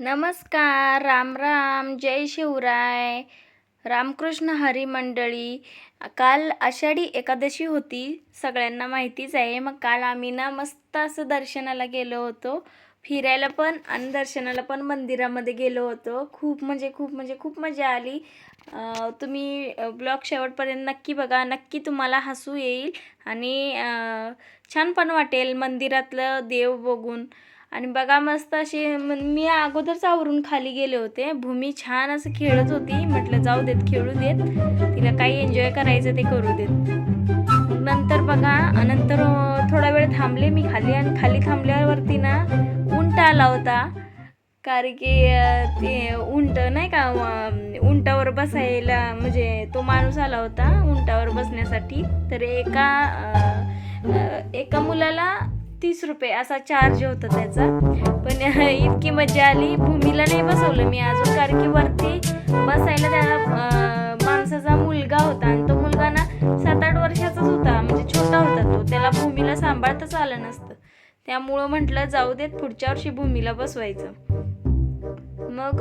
नमस्कार राम राम जय शिवराय. रामकृष्ण हरी मंडळी काल आषाढी एकादशी होती सगळ्यांना माहितीच आहे. मग काल आम्ही ना मस्त असं दर्शनाला गेलो होतो. फिरायला पण आणि दर्शनाला पण मंदिरामध्ये गेलो होतो. खूप म्हणजे खूप म्हणजे खूप मजा आली. तुम्ही ब्लॉग शेवटपर्यंत नक्की बघा. नक्की तुम्हाला हसू येईल आणि छान पण वाटेल मंदिरातलं देव बघून. आणि बघा मस्त अशी मी अगोदरच आवरून खाली गेले होते. भूमी छान असं खेळत होती. म्हटलं जाऊ देत खेळू देत. तिला काही एन्जॉय करायचं ते करू देत. नंतर बघा नंतर थोडा वेळ थांबले मी खाली आणि खाली थांबल्यावरती ना उंट आला होता. कारण की ते उंट नाही का उंटावर बसायला म्हणजे तो माणूस आला होता उंटावर बसण्यासाठी. तर एका एका मुलाला तीस रुपये असा चार्ज होता त्याचा. पण इतकी मजा आली. भूमीला नाही बसवलं मी अजून कारण की वरती बसायला त्याला माणसाचा मुलगा होता. आणि तो मुलगा ना सात आठ वर्षाचाच होता. म्हणजे छोटा होता तो. त्याला भूमीला सांभाळताच आलं नसतं. त्यामुळं म्हटलं जाऊ देत पुढच्या वर्षी भूमीला बसवायचं. मग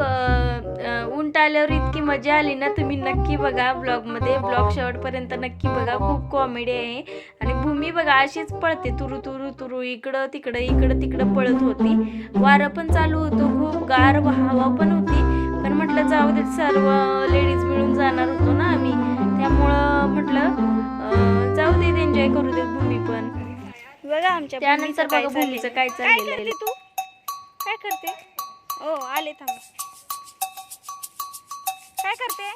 उंट आल्यावर इतकी मजा आली ना तुम्ही नक्की बघा ब्लॉगमध्ये. ब्लॉग शेवटपर्यंत नक्की बघा. खूप कॉमेडी आहे. आणि भूमी बघा अशीच पळते. तुरु तुरु तुरु. इकडं तिकडं इकडं तिकडं पळत होती. वारं पण चालू होतं. खूप गार हवा पण होती. पण म्हटलं जाऊ देत सर्व लेडीज मिळून जाणार होतो ना आम्ही. त्यामुळं म्हटलं जाऊ देत एन्जॉय करू देत भूमी पण. बघा आमच्या त्यानंतर काय बघा भूमीचं. काय चाललेलं करते तू? काय करते? ओ आले थांब. काय करते?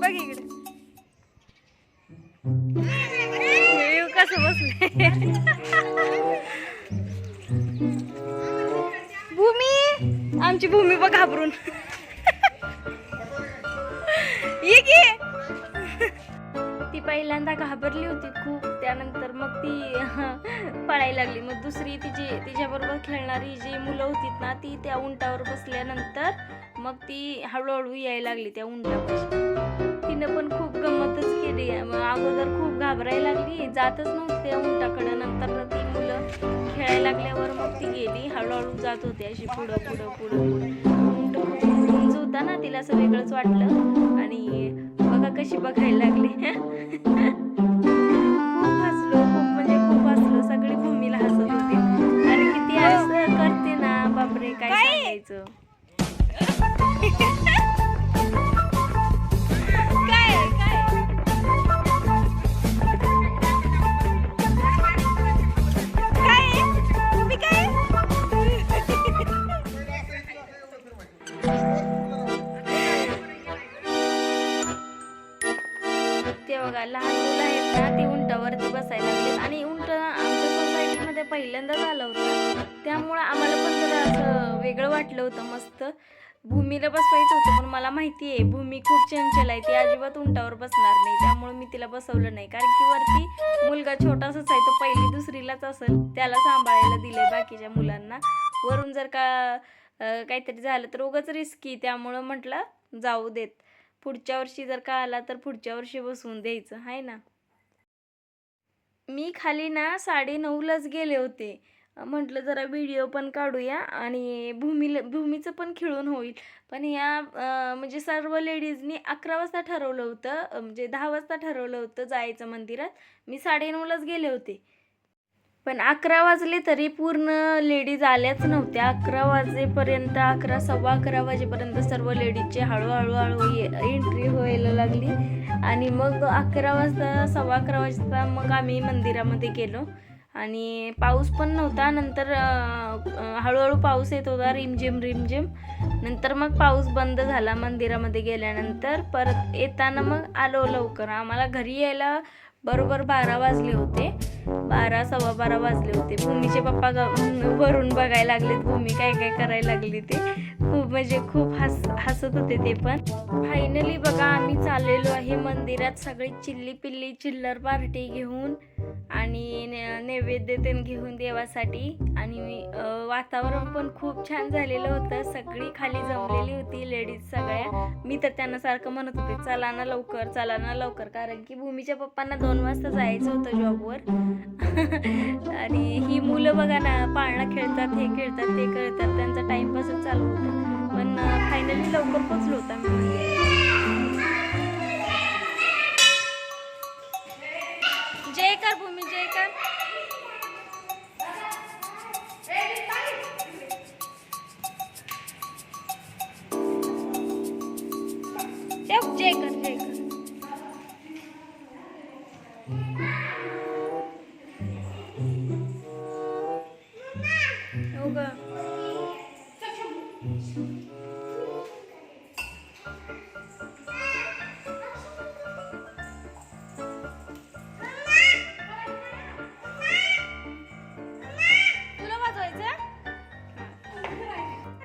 बघ इकडे. येऊ कसं बसले. भूमी आमची भूमी बघ घाबरून. पहिल्यांदा घाबरली होती खूप. त्यानंतर मग ती पळायला लागली. मग दुसरी तिची तिच्याबरोबर खेळणारी जी मुलं होती ना ती त्या उंटावर बसल्यानंतर मग ती हळूहळू यायला लागली त्या उंटापाशी. तिनं पण खूप गमतच केली. मग अगोदर खूप घाबरायला लागली. जातच नव्हती त्या उंटाकडं. नंतर ती मुलं खेळायला लागल्यावर मग ती गेली. हळूहळू जात होती अशी पुढं पुढं पुढं पुढं. उंट खूप उंच होता ना तिला असं वेगळंच वाटलं. आणि बघा कशी बघायला लागली. खूप हसलो खूप म्हणजे खूप हसलो. सगळी भूमीला हसत होती. आणि किती असं करते ना बापरे काय काय? सांगायचं? ते बघा लहान मुलं आहेत ना ती उंटावरती बसायला लागली आणि उंट आमच्या सोसायटीमध्ये पहिल्यांदाच आलं होतं. त्यामुळं आम्हाला पण जरा असं वेगळं वाटलं होतं मस्त. भूमीला बसवायचं होतं पण मला माहिती आहे भूमी खूप चंचल आहे. ती अजिबात उंटावर बसणार नाही. त्यामुळे मी तिला बसवलं नाही. कारण की वरती मुलगा छोटासाच आहे तो पहिली दुसरीलाच असेल त्याला सांभाळायला दिलंय बाकीच्या मुलांना. वरून जर का काहीतरी झालं तर उगाच रिस्की त्यामुळं म्हटलं जाऊ देत. पुढच्या वर्षी जर का आला तर पुढच्या वर्षी बसवून द्यायचं आहे ना? मी खाली ना साडे नऊलाच गेले होते. म्हटलं जरा व्हिडिओ पण काढूया आणि भूमीला भूमीचं पण खेळून होईल. पण या म्हणजे सर्व लेडीजनी अकरा वाजता ठरवलं होतं म्हणजे दहा वाजता ठरवलं होतं जायचं मंदिरात. मी साडेनऊलाच गेले होते. पण अकरा वाजले तरी पूर्ण लेडीज आल्याच नव्हत्या. अकरा वाजेपर्यंत अकरा सव्वा अकरा वाजेपर्यंत सर्व लेडीजची हळूहळू हळू एंट्री व्हायला लागली. आणि मग अकरा वाजता सव्वा अकरा वाजता मग आम्ही मंदिरामध्ये गेलो. आणि पाऊस पण नव्हता. नंतर हळूहळू पाऊस येत होता. रिमझिम रिमझिम. नंतर मग पाऊस बंद झाला मंदिरामध्ये गेल्यानंतर. परत येताना मग आलो लवकर. आम्हाला घरी यायला बरोबर बारा वाजले होते. बारा सव्वा बारा वाजले होते. भूमीचे पप्पा वरून बघायला लागलेत. भूमी काय काय करायला लागली ते. खूप म्हणजे खूप हस हसत होते ते पण. फायनली बघा आम्ही चाललेलो आहे मंदिरात. सगळी चिल्ली पिल्ली चिल्लर पार्टी घेऊन आणि ने- नैवेद्य ते घेऊन देवासाठी. आणि वातावरण पण खूप छान झालेलं होतं. सगळी खाली जमलेली होती लेडीज सगळ्या. मी तर त्यांना सारखं म्हणत होते चला ना लवकर चला ना लवकर. कारण की भूमीच्या पप्पांना दोन वाजता जायचं होतं जॉबवर आणि ही मुलं बघा ना पाळणा खेळतात हे खेळतात ते खेळतात. त्यांचा टाइमपासच चालू होता. पण फायनली लवकर पोचलो होता मी जय कर भूमी जय कर. ठेव, जय कर जय कर. हो ग.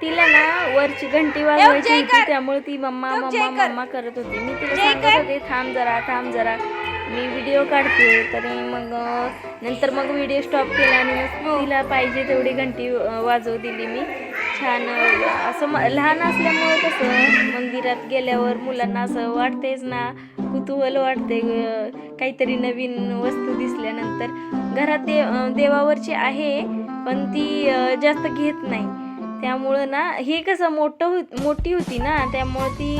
तुला ना वरची घंटी वाजवायची होती. त्यामुळे ती मम्मा मम्मा. मम्मा करत होती मी तिला सांगत. होते थांब जरा थांब जरा मी व्हिडिओ काढते तरी मग नंतर मग व्हिडिओ स्टॉप केला आणि मग तिला पाहिजे तेवढी घंटी वाजवू दिली मी छान असं म- लहान असल्यामुळं कसं मंदिरात गेल्यावर मुलांना असं वाटतेच ना कुतूहल वाटते काहीतरी नवीन वस्तू दिसल्यानंतर. घरात दे देवावरची आहे पण ती जास्त घेत नाही. त्यामुळं ना हे कसं मोठं हो मोठी होती ना त्यामुळं ती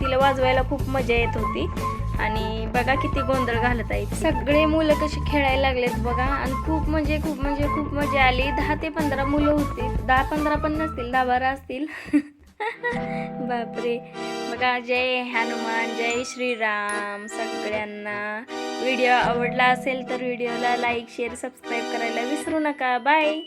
तिला वाजवायला खूप मजा येत होती. आणि बघा किती गोंधळ घालत आहे सगळे मुलं कशी खेळायला लागलेत बघा. आणि खूप म्हणजे खूप म्हणजे खूप मजा आली. दहा ते पंधरा मुलं होती. दहा पंधरा पण नसतील दहा बारा असतील. बापरे. बघा जय हनुमान जय श्रीराम सगळ्यांना. व्हिडिओ आवडला असेल तर व्हिडिओला लाईक शेअर सबस्क्राईब करायला विसरू नका. बाय.